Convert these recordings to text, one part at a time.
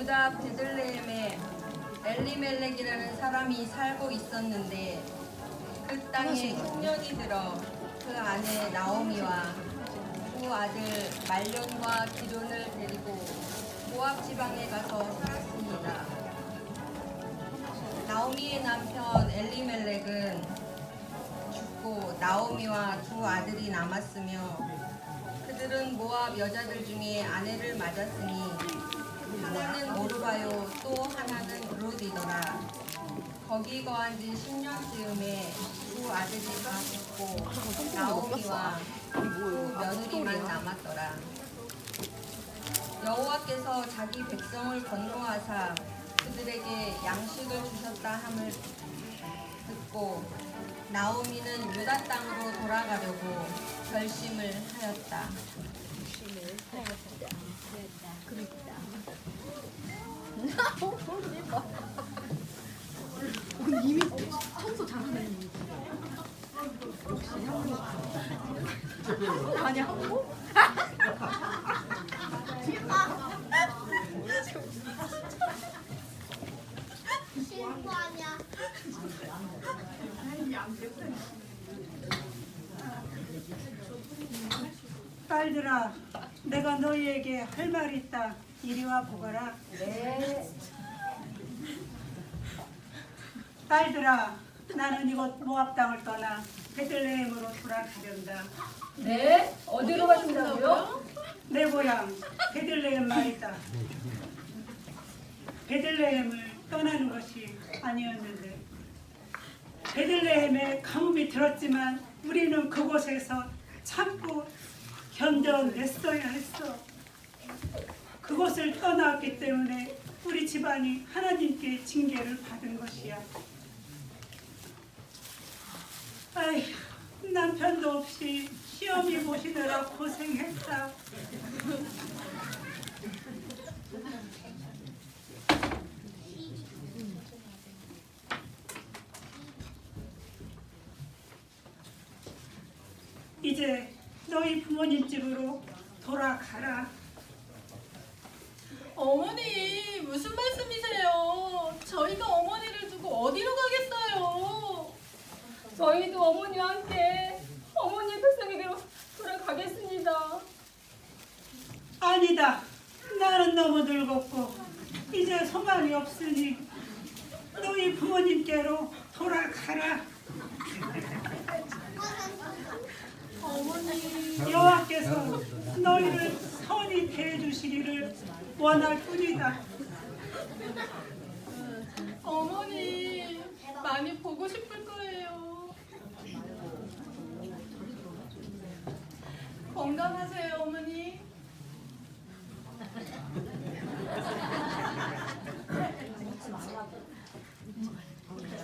유다 베들레헴에 엘리멜렉이라는 사람이 살고 있었는데 그 땅에 흉년이 들어 그 아내 나오미와 두 아들 말론과 기돈을 데리고 모압 지방에 가서 살았습니다. 나오미의 남편 엘리멜렉은 죽고 나오미와 두 아들이 남았으며 그들은 모압 여자들 중에 아내를 맞았으니 하나는 오르바요 또 하나는 룻이더라. 거기 거한 지 10년쯤에 두 아들이 다 죽고 나오미와 두 며느리만 남았더라. 여호와께서 자기 백성을 건너하사 그들에게 양식을 주셨다 함을 듣고 나오미는 유다 땅으로 돌아가려고 결심을 하였다. 근데 이미 청소 잘하네. 역시 한국. 아니 한국? 아니야. 딸들아, 내가 너희에게 할 말이 있다. 이리 와 보거라. 네. 딸들아, 나는 이곳 모압 땅을 떠나 베들레헴으로 돌아가련다. 네? 어디로 가신다고요? 내 고향 베들레헴 말이다. 베들레헴을 떠나는 것이 아니었는데 베들레헴에 가뭄이 들었지만 우리는 그곳에서 참고 견뎌냈어야 했어. 그곳을 떠나왔기 때문에 우리 집안이 하나님께 징계를 받은 것이야. 아휴, 남편도 없이 시험이 보시느라 고생했다. 이제 너희 부모님 집으로 돌아가라. 어머니 무슨 말씀이세요? 저희가 어머니를 두고 어디로 가겠어요? 저희도 어머니와 함께 어머니의 백성에게로 돌아가겠습니다. 아니다. 나는 너무 늙었고 이제 소망이 없으니 너희 부모님께로 돌아가라. 여호와께서 너희를 선히 대해주시기를 원할 뿐이다. 어머니 많이 보고 싶을 거예요. 건강하세요 어머니.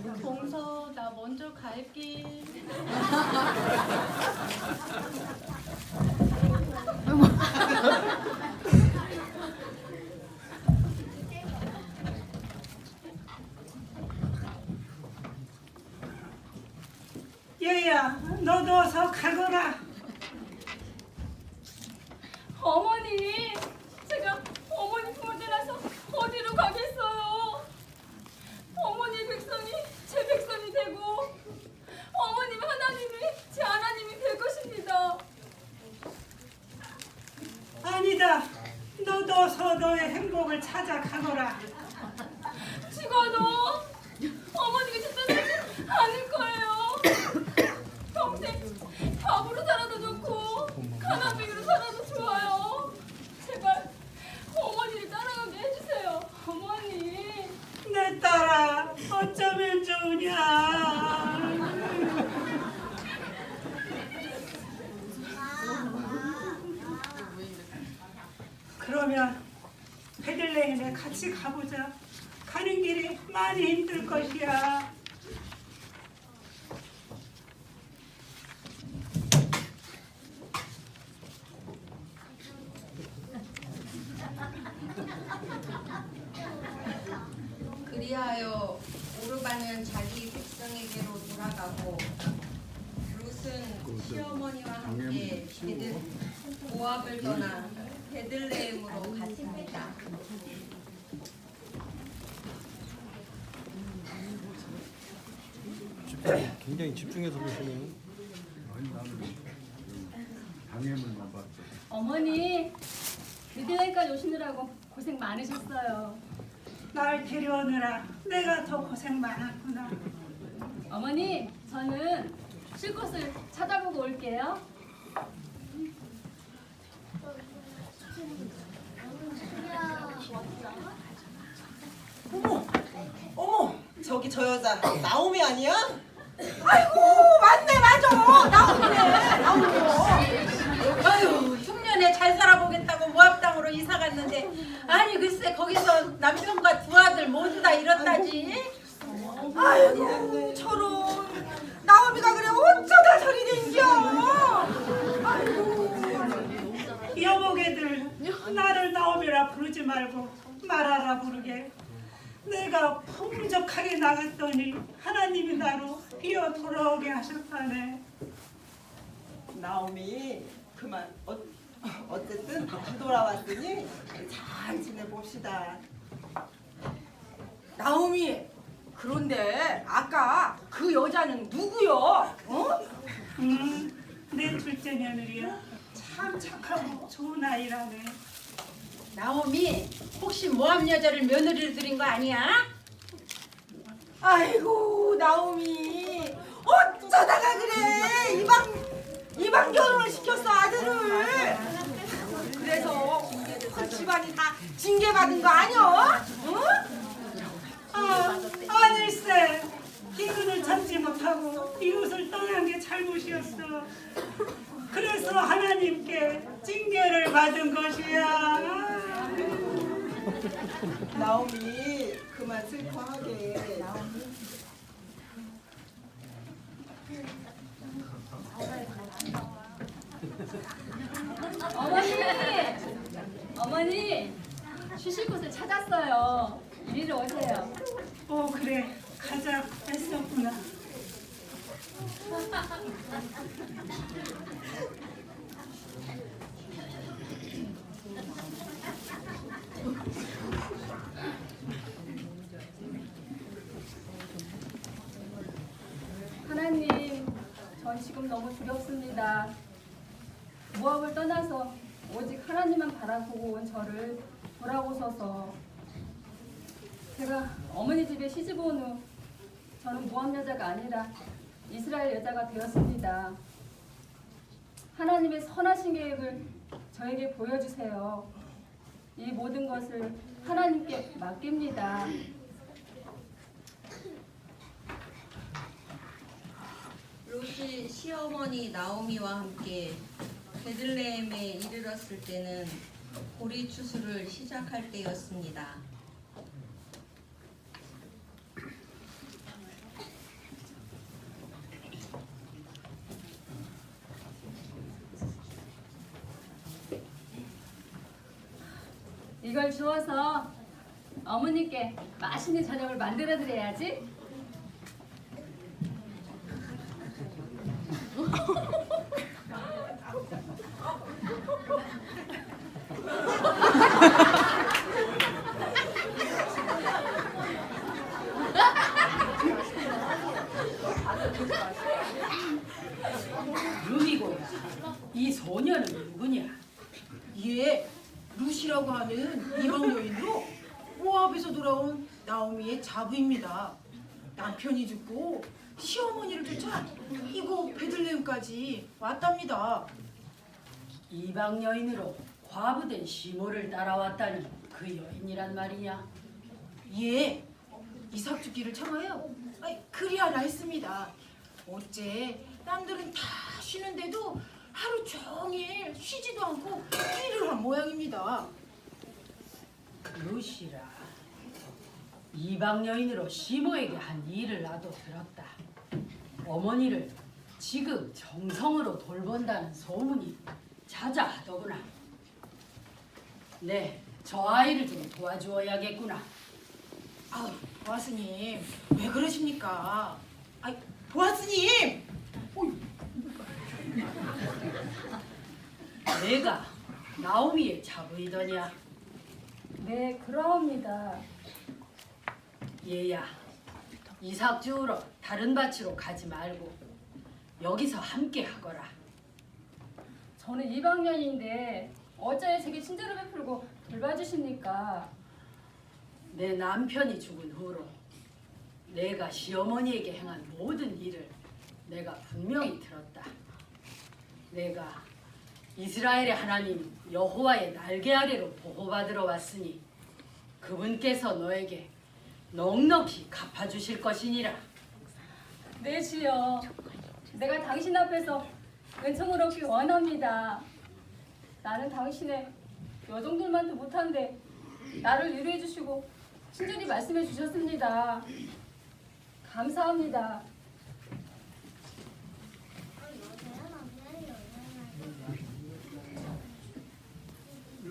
동서 나 먼저 갈게. 얘야, 너도 어서 가거라. 어머니, 제가 어머니 품을 떠나서 어디로 가겠어요? 어머니 백성이 제 백성이 되고 어머님 하나님이 제 하나님이 될 것입니다. 아니다. 너도 어서 너의 행복을 찾아 가거라. 죽어도 어머니가 제 떠나지 않을 거예요. 평생 밥으로 살아도 좋고 가난뱅이로 살아도 좋아요. 제발 어머니를 따라가게 해주세요. 어머니. 내 딸아, 어쩌면 좋으냐. 그러면 베들레헴에 같이 가보자. 가는 길이 많이 힘들 것이야. 그리하여 오르바는 자기 백성에게로 돌아가고 룻은 시어머니와 함께 베들 모압을 떠나 베들레헴으로 갔습니다. 굉장히 집중해서 보시네요. 방해물만 봤어. 어머니 미드레이까지 오시느라고 고생 많으셨어요. 날 데려오느라 내가 더 고생 많았구나. 어머니 저는 쉴 곳을 찾아보고 올게요. 어머, 어머, 저기 저 여자 나오미 아니야? 아이고 맞네 맞아. 나오네 나오고 아유 흉년에 잘 살아보겠다고 모합당으로 이사 갔는데 아니 글쎄 거기서 남편과 두 아들 모두 다 잃었다지. 아이고 저런. 나오미가 그래 어쩌다 저리 된겨. 여보게들 나를 나오미라 부르지 말고 말하라 부르게. 내가 풍족하게 나갔더니 하나님이 나로 이어 돌아오게 하셨다네. 나오미 그만 어, 어쨌든 돌아왔으니 잘 지내봅시다. 나오미 그런데 아까 그 여자는 누구요? 어? 음, 내 둘째 며느리야. 참 착하고 좋은 아이라네. 나오미 혹시 모함 여자를 며느리로 들인 거 아니야? 아이고 나오미 어쩌다가 그래 이방 이방 결혼을 시켰어 아들을 그래서 그 집안이 다 징계받은 거 아니야? 응? 아, 아닐세. 기근을 참지 못하고 이웃을 떠난 게 잘못이었어. 그래서 하나님께 징계를 받은 것이야. 나오미 그만 슬퍼하게. 어머니 어머니 쉬실 곳을 찾았어요. 이리로 오세요. 어 그래 가자 했었구나. 하나님, 전 지금 너무 두렵습니다. 모압을 떠나서 오직 하나님만 바라보고 온 저를 돌아오셔서 제가 어머니 집에 시집 온 후 저는 모압 여자가 아니라 이스라엘 여자가 되었습니다. 하나님의 선하신 계획을 저에게 보여주세요. 이 모든 것을 하나님께 맡깁니다. 롯이 시어머니 나오미와 함께 베들레헴에 이르렀을 때는 보리 추수를 시작할 때였습니다. 이걸 주워서 어머니께 맛있는 저녁을 만들어 드려야지. 루미고야. 이 소녀는 누구냐? 얘 루시라고 하는 이방 여인으로 모압에서 돌아온 나오미의 자부입니다. 남편이 죽고 시어머니를 쫓아 이곳 베들레헴까지 왔답니다. 이방 여인으로 과부된 시모를 따라왔다니 그 여인이란 말이냐? 예, 이삭 죽기를 청하여 아이, 그리 하나 했습니다. 어째 남들은 다 쉬는데도 하루 종일 쉬지도 않고 일을 한 모양입니다. 루시라. 이방 여인으로 시모에게 한 일을 나도 들었다. 어머니를 지금 정성으로 돌본다는 소문이 자자하더구나. 네, 저 아이를 좀 도와주어야겠구나. 아우, 보아스님 왜 그러십니까? 아이, 보아스님! 내가 나오미의 자부이더냐? 네, 그러합니다. 얘야, 이삭 주우러 다른 밭으로 가지 말고 여기서 함께 하거라. 저는 2학년인데 어째 제게 친절을 베풀고 돌봐주십니까? 내 남편이 죽은 후로 내가 시어머니에게 행한 모든 일을 내가 분명히 들었다. 내가 이스라엘의 하나님 여호와의 날개 아래로 보호받으러 왔으니 그분께서 너에게 넉넉히 갚아주실 것이니라. 네 주여. 내가 당신 앞에서 은총을 얻기 원합니다. 나는 당신의 여종들만도 못한데 나를 위로해 주시고 친절히 말씀해 주셨습니다. 감사합니다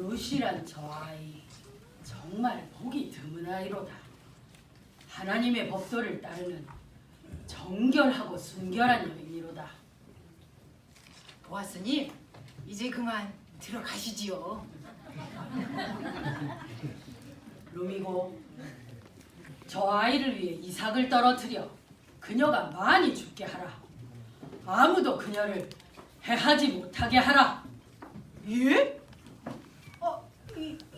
루시란 저 아이 정말 보기 드문 아이로다. 하나님의 법도를 따르는 정결하고 순결한 여인이로다. 보아스님 이제 그만 들어가시지요. 루미고 저 아이를 위해 이삭을 떨어뜨려 그녀가 많이 죽게 하라. 아무도 그녀를 해하지 못하게 하라. 예?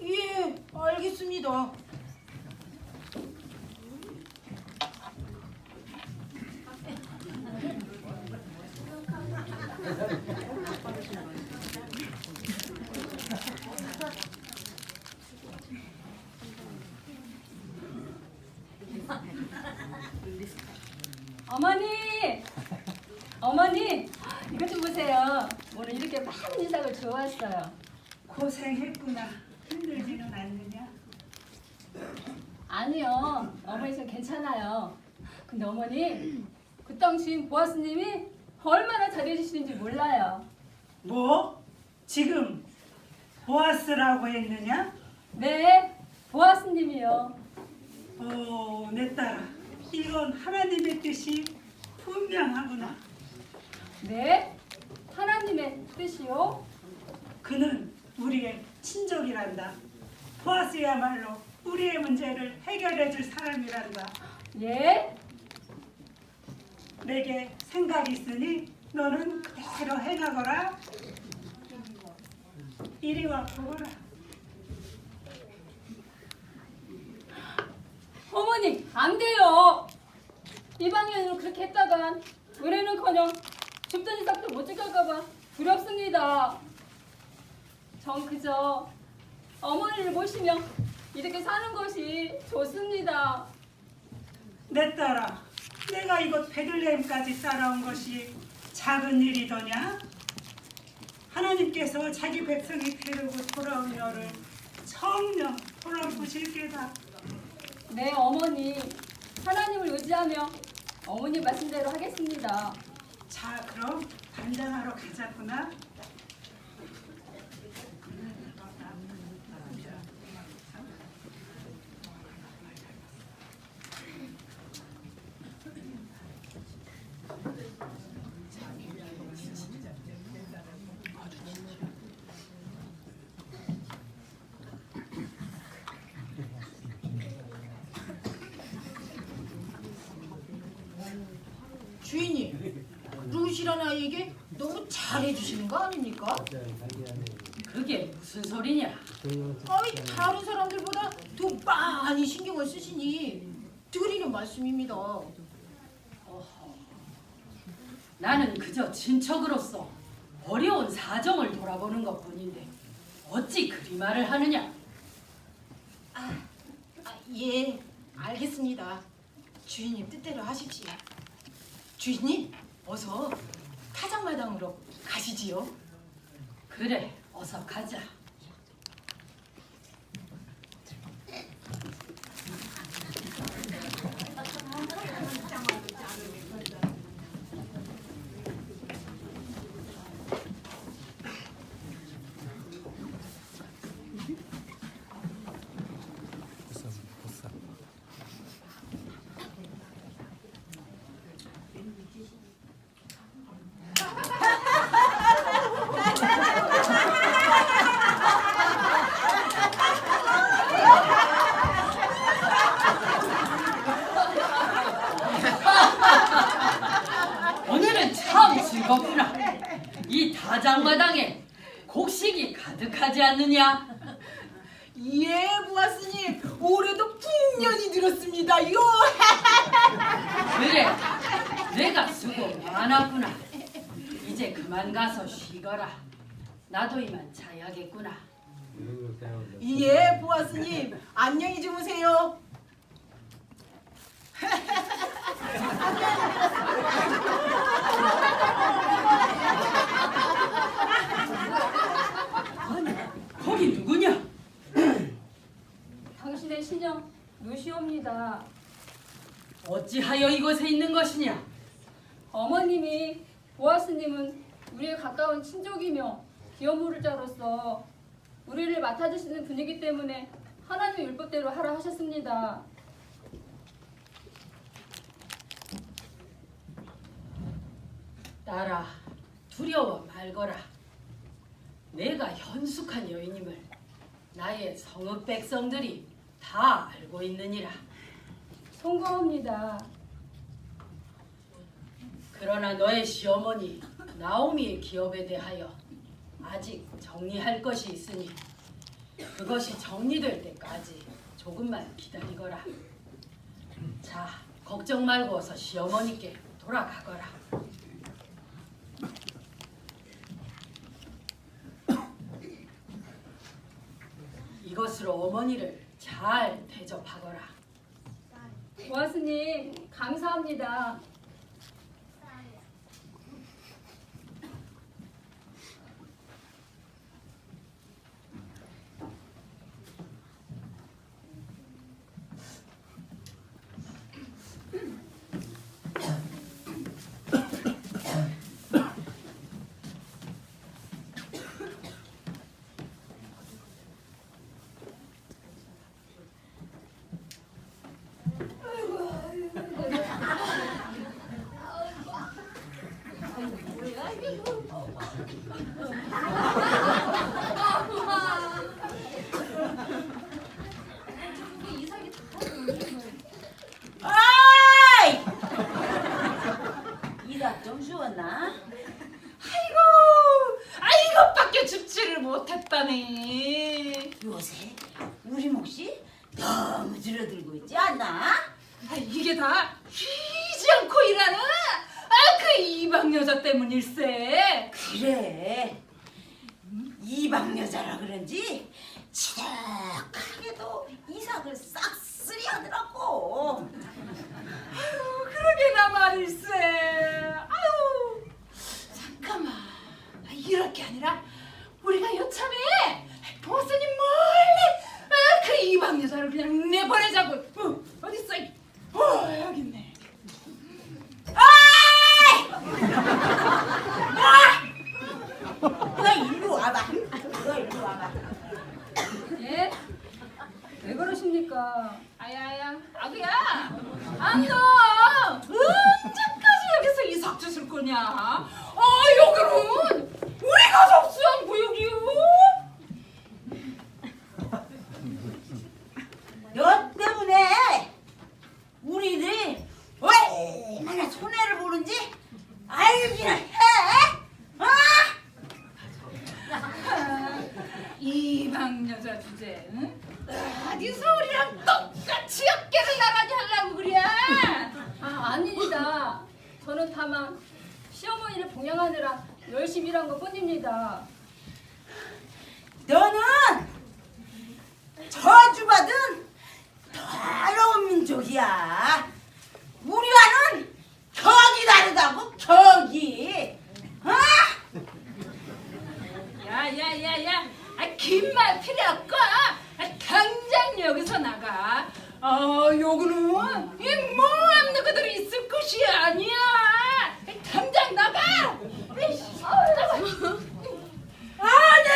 예, 알겠습니다. 어머니 어머니 이것 좀 보세요 오늘 이렇게 많은 이삭을 주워왔어요 고생했구나. 힘들지는 않느냐? 아니요 어머니 저 괜찮아요 근데 어머니 그땅 주인 보아스님이 얼마나 잘해주시는지 몰라요 뭐? 지금 보아스라고 했느냐? 네 보아스님이요 오, 내 딸아. 이건 하나님의 뜻이 분명하구나. 네 하나님의 뜻이요 그는 우리의 친족이란다. 보아스야말로 우리의 문제를 해결해 줄 사람이란다. 예? 내게 생각이 있으니 너는 그대로 행하거라. 이리 와 보거라. 어머니 안 돼요 이방인으로 그렇게 했다간 의뢰는커녕 줍던 이삭도 못 지킬까봐 두렵습니다 전 그저 어머니를 모시며 이렇게 사는 것이 좋습니다 내 딸아, 내가 이곳 베들레헴까지 따라온 것이 작은 일이더냐? 하나님께서 자기 백성이 데리고 돌아온 너를 청령 돌아보실 게다. 네 어머니 하나님을 의지하며 어머니 말씀대로 하겠습니다 자, 그럼 반장하러 가자꾸나. 주인님, 루시란 아이에게 너무 잘해주시는 거 아닙니까? 그게 무슨 소리냐? 아이 다른 사람들보다 더 많이 신경을 쓰시니 드리는 말씀입니다. 나는 그저 친척으로서 어려운 사정을 돌아보는 것 뿐인데 어찌 그리 말을 하느냐? 아, 예, 알겠습니다. 주인님 뜻대로 하십시오. 주인님, 어서 타장마당으로 가시지요. 그래, 어서 가자. 내가 수고 많았구나. 이제 그만 가서 쉬거라. 나도 이만 자야겠구나. 예, 보았으니 안녕히 주무세요. 거기 누구냐? 당신의 신영 루시오입니다. 어찌하여 이곳에 있는 것이냐? 어머님이 보아스님은 우리의 가까운 친족이며 기어모르자로서 우리를 맡아주시는 분이기 때문에 하나님의 율법대로 하라 하셨습니다. 딸아, 두려워 말거라. 내가 현숙한 여인임을 나의 성읍 백성들이 다 알고 있느니라. 송구합니다. 그러나 너의 시어머니 나오미의 기업에 대하여 아직 정리할 것이 있으니 그것이 정리될 때까지 조금만 기다리거라. 자, 걱정 말고 어서 시어머니께 돌아가거라. 이것으로 어머니를 잘 대접하거라. 보아스님 감사합니다. 아이! 이가 좀 쉬웠나? 아이고, 아이것밖에 줍지를 못했다네. 요새 우리 몫이 너무 줄어들고 있지 않나? 아, 이게 다 쉬지 않고 일하는 아, 그 이방 여자 때문일세. 그래. 이방 여자라 그런지 지독하게도 이삭을 싹쓸이 하더라고. 아유, 그러게나 말일세. 아유, 잠깐만. 아, 이렇게 아니라 우리가 여참에 보스님 몰래 아, 그 이방 여자를 그냥 내보내자고. 어, 어디 있어? 이- 어, 여기 있네. 너 일로 와봐. 너 일로 와봐. 예? 왜 그러십니까? 아야야, 아그야, 안너 언제까지 여기서 이삭주 쓸 거냐? 아 여기는 우리가 접수한 구역이요. 너 때문에 우리들이 얼마나 손해를 보는지 알기는 해. 어? 이방 여자 주제, 응? 어디서 우리랑 똑같이 어깨를 나란히 하려고 그래? 아, 아닙니다. 저는 다만 시어머니를 봉양하느라 열심히 일한 것 뿐입니다. 너는 저주받은 더러운 민족이야. 우리와는 격이 다르다고 격이. 어? 야야야야, 아, 긴말 필요 없고 아, 당장 여기서 나가. 어 여기는 이뭐 없는 그들이 있을 곳이 아니야. 당장 나가. 아우, 나가. 아니!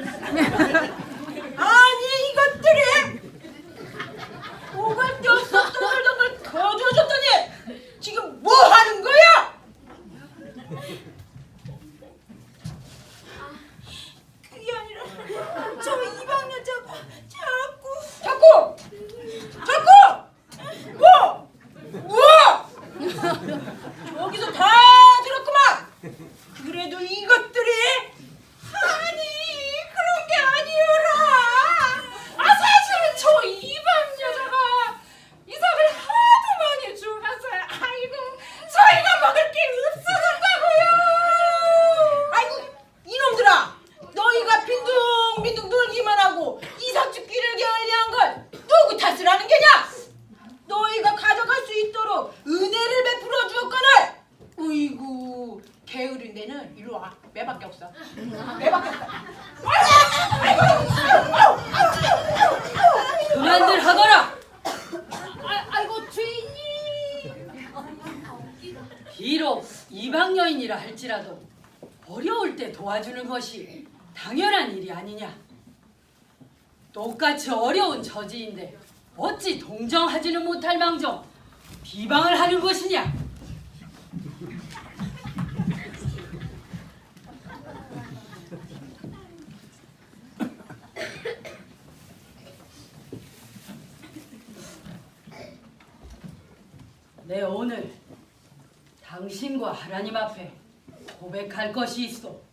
아니 이것들이 오갈 데 없어 떠들던 걸 거두어줬더니 지금 뭐 하는 거야? 그게 아니라 저 이방 여자가 자꾸 자꾸 자꾸 뭐 뭐? 여기서 다 들었구만. 그래도 이것들이 아니 그런 게 내는 이리 와. 매밖에 없어. 매밖에 없어. 그만들 하거라. 아, 아이고 주인님. 비록 이방 여인이라 할지라도 어려울 때 도와주는 것이 당연한 일이 아니냐. 똑같이 어려운 처지인데 어찌 동정하지는 못할 망정 비방을 하는 것이냐. 내 오늘 당신과 하나님 앞에 고백할 것이 있어.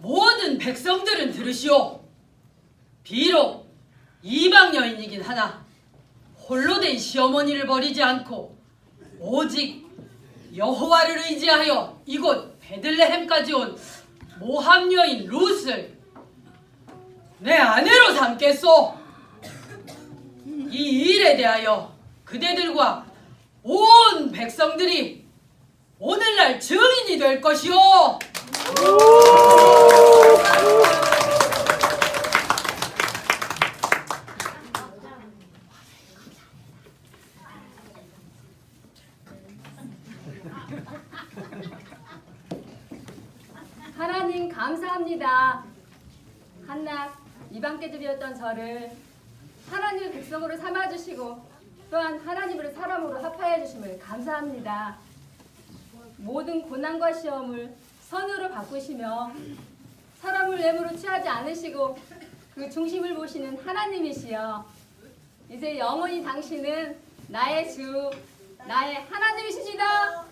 모든 백성들은 들으시오. 비록 이방 여인이긴 하나 홀로 된 시어머니를 버리지 않고 오직 여호와를 의지하여 이곳 베들레헴까지 온 모함 여인 룻을 내 아내로 삼겠소. 이 일에 대하여 그대들과 온 백성들이 오늘날 증인이 될 것이오. 하나님 감사합니다. 한낱 이방 깨집이었던 저를 하나님의 백성으로 삼아주시고 또한 하나님으로 사람으로 합하여 주심을 감사합니다. 모든 고난과 시험을 선으로 바꾸시며 사람을 외모로 취하지 않으시고 그 중심을 보시는 하나님이시여. 이제 영원히 당신은 나의 주 나의 하나님이시다.